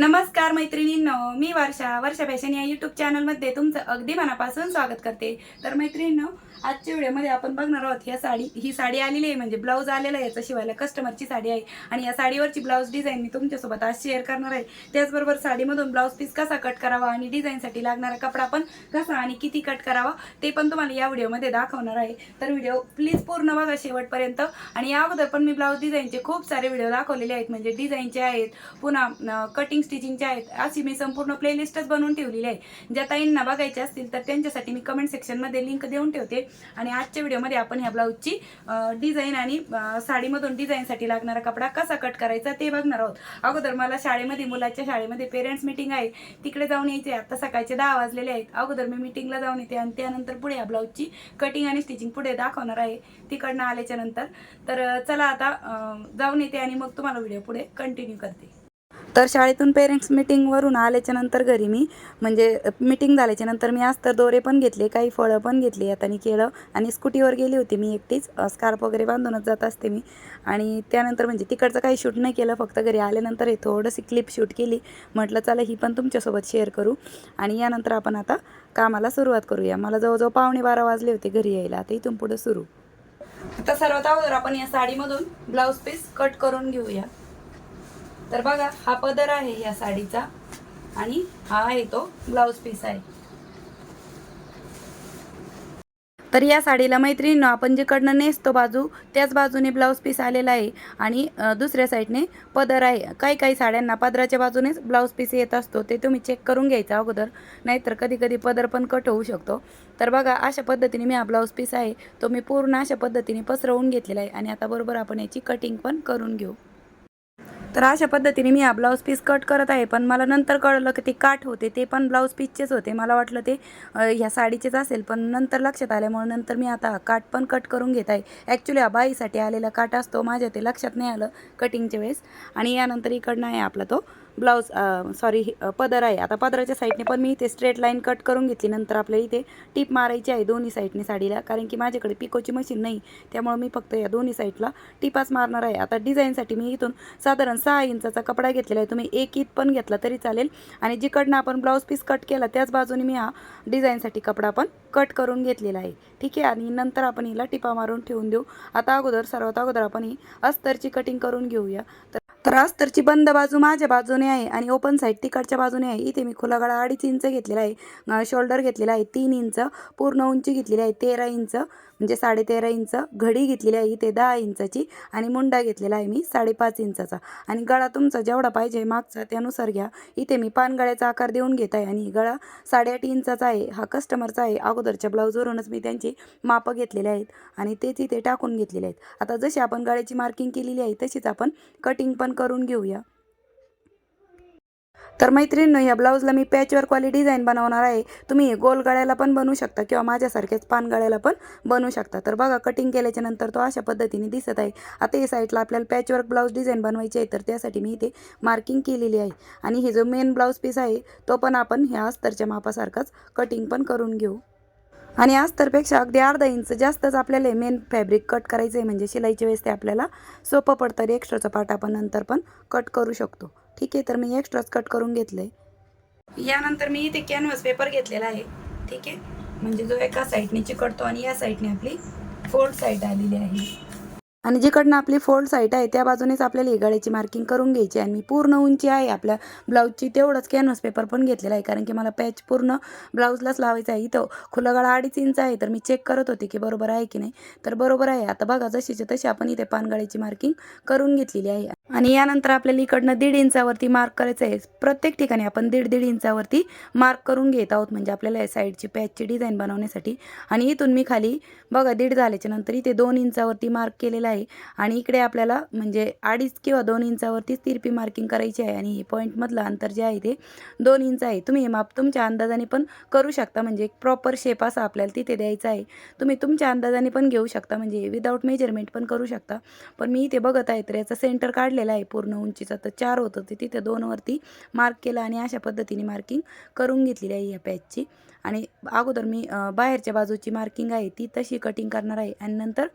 नमस्कार मैत्रिणींनो मी वर्षा. वर्षा फॅशन या यूट्यूब चॅनलमध्ये तुमचं अगदी मनापासून स्वागत करते. तर मैत्रिणींनो आजच्या व्हिडिओमध्ये आपण बघणार आहोत ह्या साडी ही साडी आलेली आहे म्हणजे ब्लाऊज आलेला आहे याचा शिवायला कस्टमरची साडी आहे. आणि या साडीवरची ब्लाऊज डिझाईन मी तुमच्यासोबत आज शेअर करणार आहे. त्याचबरोबर साडीमधून ब्लाऊज पीस कसा कट करावा आणि डिझाईनसाठी लागणारा कपडा पण कसा आणि किती कट करावा ते पण तुम्हाला या व्हिडिओमध्ये दाखवणार आहे. तर व्हिडिओ प्लीज पूर्ण बघा शेवटपर्यंत. आणि या अगोदर पण मी ब्लाऊज डिझाईनचे खूप सारे व्हिडिओ दाखवलेले आहेत. म्हणजे डिझाईनचे आहेत पुन्हा कटिंग स्टिचिंगच्या आहेत अशी मी संपूर्ण प्लेलिस्टच बनवून ठेवलेली आहे. ज्या ताईंना बघायच्या असतील तर त्यांच्यासाठी मी कमेंट सेक्शनमध्ये लिंक देऊन ठेवते. आणि आजच्या व्हिडिओमध्ये आपण ह्या ब्लाऊजची डिझाईन आणि साडीमधून डिझाईनसाठी लागणारा कपडा कसा कट करायचा ते बघणार आहोत. अगोदर मला शाळेमध्ये मुलाच्या शाळेमध्ये पेरेंट्स मिटिंग आहे. तिकडे जाऊन यायचे. आता सकाळचे दहा वाजलेले आहेत. अगोदर मी मिटिंगला जाऊन येते आणि त्यानंतर पुढे या ब्लाऊजची कटिंग आणि स्टिचिंग पुढे दाखवणार आहे. तिकडनं आल्याच्यानंतर. तर चला आता जाऊन येते आणि मग तुम्हाला व्हिडिओ पुढे कंटिन्यू करते. तर शाळेतून पेरेंट्स मिटिंगवरून आल्याच्यानंतर घरी मी म्हणजे मिटिंग झाल्याच्यानंतर मी आज तर दोरे पण घेतले काही फळं पण घेतली आता केळं आणि स्कूटीवर गेली होती मी एकटीच. स्कार्फ वगैरे बांधूनच जात असते मी. आणि त्यानंतर म्हणजे तिकडचं काही शूट नाही केलं फक्त घरी आल्यानंतर हे थोडंशी क्लिप शूट केली. म्हटलं चला ही पण तुमच्यासोबत शेअर करू. आणि यानंतर आपण आता कामाला सुरुवात करूया. मला जवळजवळ पावणे बारा वाजले होते घरी यायला. आता इथून पुढे सुरू. आता सर्वात अगोदर आपण या साडीमधून ब्लाऊज पीस कट करून घेऊया. तर बघा हा पदर आहे या साडीचा आणि हा आहे तो ब्लाऊज पीस आहे. तर या साडीला मैत्रिणीनं आपण जिकडनं नेसतो बाजू त्याच बाजूने ब्लाऊज पीस आलेला आहे आणि दुसऱ्या साईडने पदर आहे. काही काही साड्यांना पदराच्या बाजूनेच ब्लाऊज पीस येत असतो ते तुम्ही चेक करून घ्यायचं अगोदर नाहीतर कधी कधी पदर पण कट होऊ शकतो. तर बघा अशा पद्धतीने मी हा ब्लाऊज पीस आहे तो मी पूर्ण अशा पद्धतीने पसरवून घेतलेला आहे आणि आता बरोबर आपण याची कटिंग पण करून घेऊ. तर अशा पद्धतीने मी हा ब्लाऊज पीस कट करत आहे. पण मला नंतर कळलं की ते काठ होते ते पण ब्लाऊज पीसचेच होते. मला वाटलं ते ह्या साडीचेच असेल पण नंतर लक्षात आल्यामुळे नंतर मी आता काठ पण कट करून घेत आहे. ॲक्च्युली हा बाईसाठी आलेला काठ असतो माझ्या ते लक्षात नाही आलं कटिंगच्या वेळेस. आणि यानंतर इकडनं आहे आपला तो ब्लाऊज सॉरी पदर आहे. आता पदराच्या साईडने पण मी इथे स्ट्रेट लाईन कट करून घेतली. नंतर आपल्याला इथे टीप मारायची आहे दोन्ही साईडने साडीला. कारण की माझ्याकडे पिकोची मशीन नाही. त्यामुळे मी फक्त या दोन्ही साईडला टिपाच मारणार आहे. आता डिझाईनसाठी मी इथून साधारण सहा इंचाचा कपडा घेतलेला आहे. तुम्ही एक ईद पण घेतला तरी चालेल. आणि जिकडनं आपण ब्लाऊज पीस कट केला त्याच बाजूने मी हा डिझाईनसाठी कपडा पण कट करून घेतलेला आहे. ठीक आहे? आणि नंतर आपण हिला टिपा मारून ठेवून देऊ. आता अगोदर सर्वात अगोदर आपण ही अस्तरची कटिंग करून घेऊया. तर तर अस्तरची बंद बाजू माझ्या बाजूने आहे आणि ओपन साईड तिकडच्या बाजूने आहे. इथे मी खुला गळा अडीच इंच घेतलेला आहे. शोल्डर घेतलेला आहे. तीन इंच पूर्ण उंची घेतलेली आहे. तेरा इंच म्हणजे साडेतेरा इंच घडी घेतलेली आहे इथे दहा इंचाची आणि मुंडा घेतलेला आहे मी साडेपाच इंचाचा. आणि गळा तुमचा जेवढा पाहिजे मागचा त्यानुसार घ्या. इथे मी पानगळ्याचा आकार देऊन घेत आहे आणि गळा साडेआठ इंचाचा आहे. हा कस्टमरचा आहे. अगोदरच्या ब्लाऊजवरूनच मी त्यांची मापं घेतलेले आहेत आणि तेच इथे टाकून घेतलेले आहेत. आता जशी आपण गळ्याची मार्किंग केलेली आहे तशीच आपण कटिंग पण करून घेऊया. तर मैत्रिणींनो ह्या ब्लाऊजला मी पॅचवर्कवाली डिझाईन बनवणार आहे. तुम्ही गोल गळ्याला पण बनवू शकता किंवा माझ्यासारख्याच पान गळ्याला पण बनवू शकता. तर बघा कटिंग केल्याच्यानंतर तो अशा पद्धतीने दिसत आहे. आता या साईडला आपल्याला पॅचवर्क ब्लाऊज डिझाईन बनवायची आहे तर त्यासाठी मी इथे मार्किंग केलेली आहे. आणि हे जो मेन ब्लाऊज पीस आहे तो पण आपण ह्या अस्तरच्या मापासारखाच कटिंग पण करून घेऊ. आणि अस्तरपेक्षा अगदी अर्धा इंच जास्तच आपल्याला मेन फॅब्रिक कट करायचं आहे म्हणजे शिलाईच्या वेळेस ते आपल्याला सोपं पडतं. एक्स्ट्राचा पार्ट आपण नंतर पण कट करू शकतो. ठीक आहे तर मी एक्स्ट्राच कट करून घेतलं आहे यानंतर मी इथे कॅनव्हास पेपर घेतलेला आहे. ठीक आहे? म्हणजे जो एका साईडने चिकटतो आणि या साईडने आपली फोल्ड साईड आलेली आहे. आणि जिकडनं आपली फोल्ड साईट आहे त्या बाजूनेच आपल्याला ही मार्किंग करून घ्यायची आणि मी पूर्ण उंची आहे आपल्या ब्लाऊजची तेवढंच कॅनव्हास पेपर पण घेतलेला आहे. कारण की मला पॅच पूर्ण ब्लाऊजलाच लावायचा आहे. इथं खुलं गळा अडीच इंच आहे तर मी चेक करत होते की बरोबर आहे की नाही. तर बरोबर आहे. आता बघा जशीच्या तशी आपण इथे पानगळ्याची मार्किंग करून घेतलेली आहे. आणि यानंतर आपल्याला इकडनं दीड इंचावरती मार्क करायचं आहे. प्रत्येक ठिकाणी आपण दीड दीड इंचावरती मार्क करून घेत आहोत. म्हणजे आपल्याला या साईडची पॅचची डिझाईन बनवण्यासाठी. आणि इथून मी खाली बघा दीड झाल्याच्यानंतर इथे दोन इंचावरती मार्क केलेला आहे. आणि इकडे आपल्याला म्हणजे अडीच किंवा दोन इंचावरतीच तिरपी मार्किंग करायची आहे. आणि हे पॉईंटमधलं अंतर जे आहे ते दोन इंच आहे. तुम्ही हे माप तुमच्या अंदाजाने पण करू शकता. म्हणजे एक प्रॉपर शेप असा आपल्याला तिथे द्यायचा आहे. तुम्ही तुमच्या अंदाजाने पण घेऊ शकता. म्हणजे विदाऊट मेजरमेंट पण करू शकता. पण मी इथे बघत आहे तर याचं सेंटर काढलेलं आहे पूर्ण उंचीचं. तर चार होतं. ते तिथे दोनवरती मार्क केलं आणि अशा पद्धतीने मार्किंग करून घेतलेली आहे या पॅचची आणि अगोदर मी बाहेरच्या बाजूची मार्किंग आहे ती तशी कटिंग करणार आहे. आणि नंतर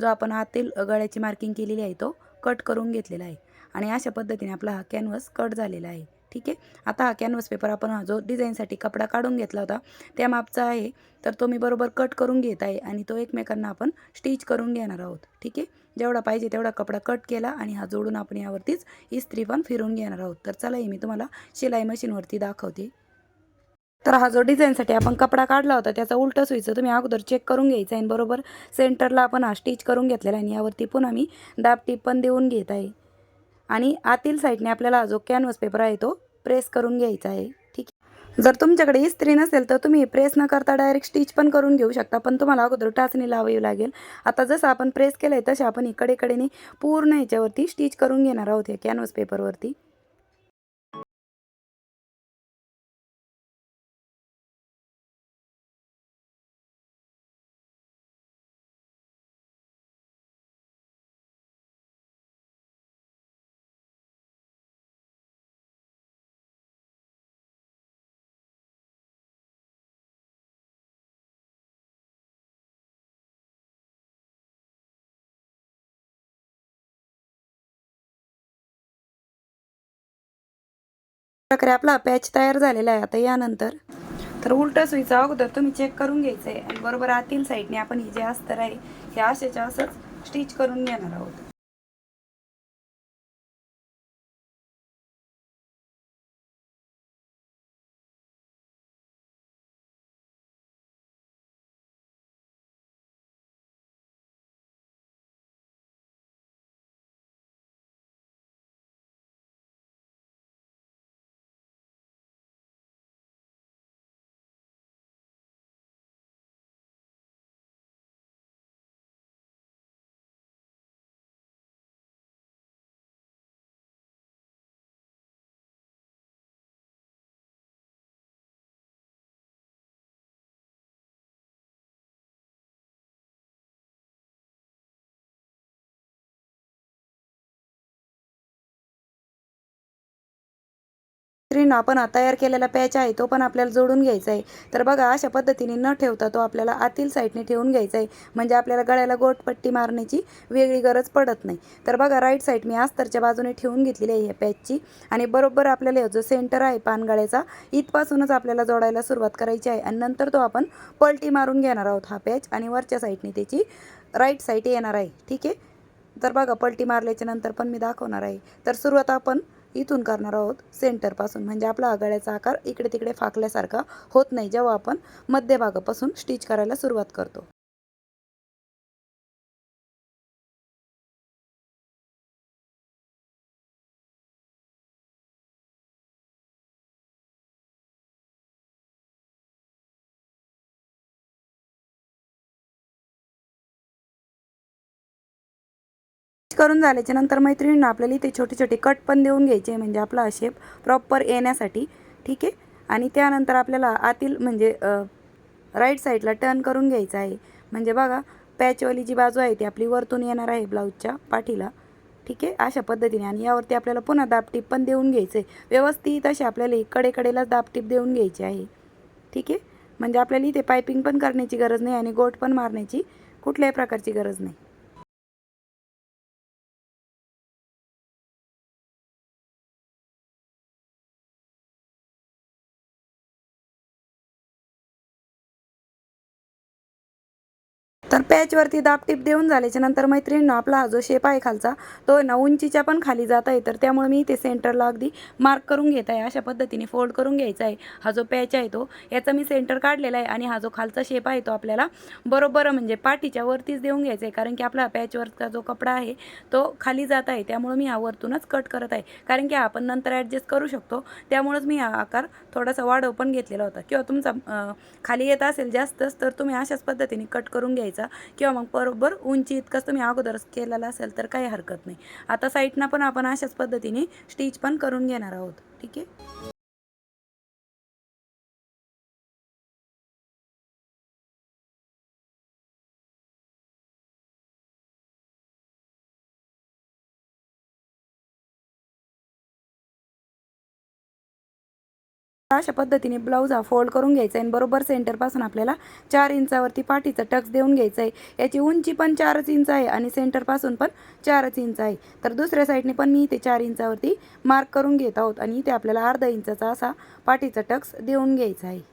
जो आपण आतील गळ्याची मार्किंग केलेली आहे तो. कट करून घेतलेला आहे. आणि अशा पद्धतीने आपला हा कॅनव्हस कट झालेला आहे. ठीक आहे? आता हा कॅनव्हस पेपर आपण हा जो डिझाईनसाठी कपडा काढून घेतला होता त्या मापचा आहे. तर तो मी बरोबर कट करून घेत आहे आणि तो एकमेकांना आपण स्टिच करून घेणार आहोत. ठीक आहे? जेवढा पाहिजे तेवढा कपडा कट केला आणि हा जोडून आपण यावरतीच इस्त्री पण फिरून घेणार आहोत. तर चला हे मी तुम्हाला शिलाई मशीनवरती दाखवते. तर हा जो डिझाईनसाठी आपण कपडा काढला होता त्याचा उलटं सुईचं तुम्ही अगोदर चेक करून घ्यायचं आहे बरोबर सेंटरला आपण हा स्टिच करून घेतलेला आहे आणि यावरती पुन्हा मी दाब टीप पण देऊन घेत आहे. आणि आतील साईडने आपल्याला हा जो कॅनव्हस पेपर आहे तो प्रेस करून घ्यायचा आहे. ठीक आहे? जर तुमच्याकडे इस्त्री नसेल तर तुम्ही प्रेस न करता डायरेक्ट स्टिच पण करून घेऊ शकता पण तुम्हाला अगोदर टाचणी लावावी लागेल. आता जसं आपण प्रेस केलं आहे तसं आपण इकडे कडेने पूर्ण ह्याच्यावरती स्टिच करून घेणार आहोत या कॅनव्हस पेपरवरती प्रकारे आपला पॅच तयार झालेला आहे आता यानंतर. तर उलटा सुईचा अगोदर तुम्ही चेक करून घ्यायचं आहे आणि बरोबर आतील साईडने आपण हे जे अस्तर आहे हे अशाच्या असंच स्टिच करून घेणार आहोत. स्क्रीन आपण तयार केलेला पॅच आहे तो पण आपल्याला जोडून घ्यायचा आहे तर बघा अशा पद्धतीने न ठेवता तो आपल्याला आतील साईडने ठेवून घ्यायचा आहे म्हणजे आपल्याला गळ्याला गोटपट्टी मारण्याची वेगळी गरज पडत नाही. तर बघा राईट साईड मी आस्तरच्या बाजूने ठेवून घेतलेली आहे या पॅचची. आणि बरोबर आपल्याला जो सेंटर आहे पानगळ्याचा इथपासूनच आपल्याला जोडायला सुरुवात करायची आहे. आणि नंतर तो आपण पलटी मारून घेणार आहोत हा पॅच आणि वरच्या साईडने त्याची राईट साईड येणार आहे. ठीक आहे? तर बघा पलटी मारल्याच्या नंतर पण मी दाखवणार आहे. तर सुरुवात आपण इथून करणार आहोत सेंटरपासून. म्हणजे आपला आघाड्याचा आकार इकडे तिकडे फाकल्यासारखा होत नाही जेव्हा आपण मध्यभागापासून स्टिच करायला सुरुवात करतो. करून झाल्याच्यानंतर मैत्रिणींना आपल्याला इथे छोटे छोटे कट पण देऊन घ्यायचे म्हणजे आपला शेप प्रॉपर येण्यासाठी. ठीक आहे? आणि त्यानंतर आपल्याला आतील म्हणजे राईट साईडला टर्न करून घ्यायचं आहे. म्हणजे बघा पॅचवाली जी बाजू आहे ती आपली वरतून येणार आहे ब्लाऊजच्या पाठीला. ठीक आहे? अशा पद्धतीने. आणि यावरती आपल्याला पुन्हा दाबटीप पण देऊन घ्यायचं आहे. व्यवस्थित असे आपल्याला कडेकडेलाच दाबटीप देऊन घ्यायची आहे. ठीक आहे? म्हणजे आपल्याला इथे पायपिंग पण करण्याची गरज नाही आणि गोट पण मारण्याची कुठल्याही प्रकारची गरज नाही. तर पॅचवरती दाबटीप देऊन झाल्याच्यानंतर मैत्रिणीनं आपला हा जो शेप आहे खालचा तो ना उंचीच्या पण खाली जात आहे. तर त्यामुळे मी इथे सेंटरला अगदी मार्क करून घेत आहे. अशा पद्धतीने फोल्ड करून घ्यायचा आहे. हा जो पॅच आहे तो याचा मी सेंटर काढलेला आहे आणि हा जो खालचा शेप आहे तो आपल्याला बरोबर म्हणजे पाठीच्या वरतीच देऊन घ्यायचा आहे. कारण की आपला पॅचवरचा जो कपडा आहे तो खाली जात आहे. त्यामुळे मी हा वरतूनच कट करत आहे. कारण की आपण नंतर ॲडजस्ट करू शकतो. त्यामुळेच मी हा आकार थोडासा वाढव पण घेतलेला होता. किंवा तुमचा खाली येत असेल जास्तच तर तुम्ही अशाच पद्धतीने कट करून घ्यायचा. किंवा मग बरोबर उंची इतकंच तुम्ही अगोदरच केलेला असेल तर काही हरकत नाही. आता साईडनं पण आपण अशाच पद्धतीने स्टिच पण करून घेणार आहोत. ठीक आहे? अशा पद्धतीने ब्लाऊज हा फोल्ड करून घ्यायचा आहे आणि बरोबर सेंटरपासून आपल्याला चार इंचावरती पाठीचा टक्स देऊन घ्यायचा आहे. याची उंची पण चारच इंच आहे आणि सेंटरपासून पण चारच इंच आहे. तर दुसऱ्या साईडने पण मी इथे चार इंचावरती मार्क करून घेत आहोत आणि इथे आपल्याला अर्धा इंचाचा असा पाठीचा टक्स देऊन घ्यायचा आहे.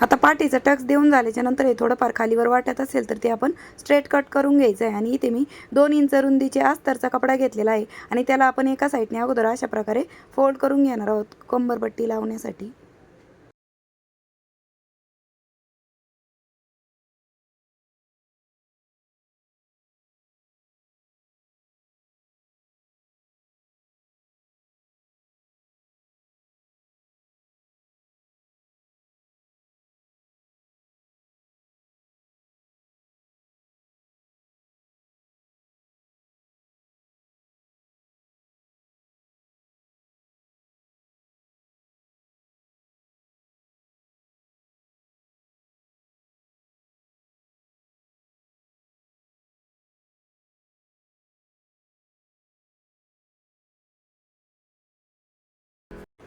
आता पाठीचं टक्स देऊन झाल्याच्यानंतर हे थोडंफार खालीवर वाटत असेल तर ते आपण स्ट्रेट कट करून घ्यायचं आहे. आणि इथे मी दोन इंच रुंदीचे अस्तरचा कपडा घेतलेला आहे. आणि त्याला आपण एका साईडने अगोदर अशा प्रकारे फोल्ड करून घेणार आहोत. कंबरपट्टी लावण्यासाठी.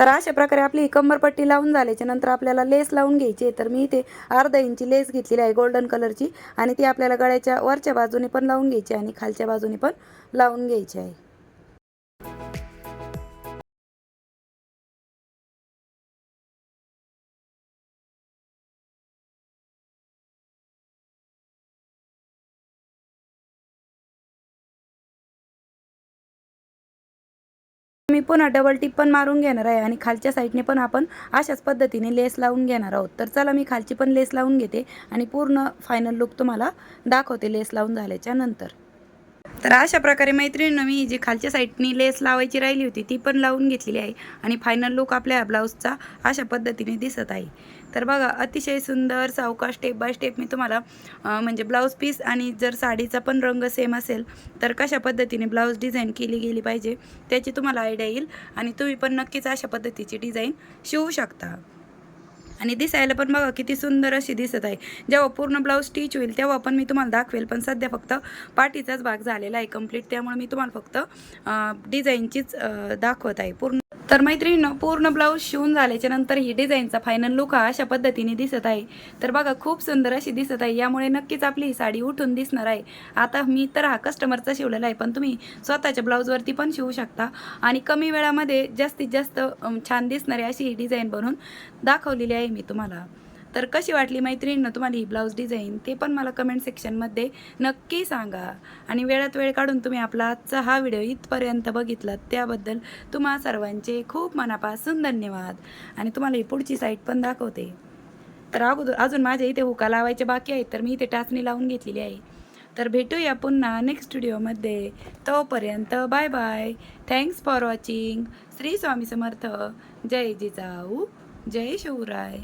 तर अशा प्रकारे आपली ही कंबरपट्टी लावून झाल्याच्यानंतर आपल्याला लेस लावून घ्यायची आहे. तर मी इथे अर्धा इंची लेस घेतलेली आहे गोल्डन कलरची आणि ती आपल्याला गळ्याच्या वरच्या बाजूने पण लावून घ्यायची आहे आणि खालच्या बाजूने पण लावून घ्यायची आहे. मी पुन्हा डबल टिप पण मारून घेणार आहे आणि खालच्या साईडने पण आपण अशाच पद्धतीने लेस लावून घेणार आहोत. तर चला मी खालची पण लेस लावून घेते आणि पूर्ण फायनल लुक तुम्हाला दाखवते लेस लावून झाल्याच्यानंतर. तर अशा प्रकारे मैत्रिणीनं मी जी खालच्या साईडनी लेस लावायची राहिली होती ती पण लावून घेतलेली आहे आणि फायनल लुक आपल्या ब्लाऊजचा अशा पद्धतीने दिसत आहे. तर बघा अतिशय सुंदर सावकाश स्टेप बाय स्टेप मी तुम्हाला म्हणजे ब्लाऊज पीस आणि जर साडीचा पण रंग सेम असेल तर कशा पद्धतीने ब्लाऊज डिझाईन केली गेली पाहिजे त्याची तुम्हाला आयडिया येईल आणि तुम्ही पण नक्कीच अशा पद्धतीची डिझाईन शिवू शकता. आणि दिसायला पण बघा किती सुंदर अशी दिसत आहे. जेव्हा पूर्ण ब्लाऊज स्टिच होईल तेव्हा पण मी तुम्हाला दाखवेल पण सध्या फक्त पाठीचाच भाग झालेला आहे कंप्लीट त्यामुळे मी तुम्हाला फक्त डिझाईनचीच दाखवत आहे. पूर्ण तर मैत्रिणीनं पूर्ण ब्लाऊज शिवून झाल्याच्यानंतर ही डिझाईनचा फायनल लुक हा अशा पद्धतीने दिसत आहे. तर बघा खूप सुंदर अशी दिसत आहे. यामुळे नक्कीच आपली ही साडी उठून दिसणार आहे. आता मी तर हा कस्टमरचा शिवलेला आहे पण तुम्ही स्वतःच्या ब्लाऊजवरती पण शिवू शकता. आणि कमी वेळामध्ये जास्तीत जास्त छान दिसणारी अशी ही डिझाईन बनवून दाखवलेली आहे मी तुम्हाला. तर कशी वाटली मैत्रिणीनं तुम्हाला ही ब्लाऊज डिझाईन? ते पण मला कमेंट सेक्शनमध्ये नक्की सांगा. आणि वेळात वेळ काढून तुम्ही आपला आजचा हा व्हिडिओ इथपर्यंत बघितलात त्याबद्दल तुम्हा सर्वांचे खूप मनापासून धन्यवाद. आणि तुम्हाला ही पुढची साईट पण दाखवते. तर अगोदर अजून माझ्या इथे हुका लावायचे बाकी आहेत तर मी इथे टाचणी लावून घेतलेली आहे. तर भेटूया पुन्हा नेक्स्ट व्हिडिओमध्ये तोपर्यंत bye bye thanks for watching Shri Swami Samarth. जय जिजाऊ. जय शिवराय.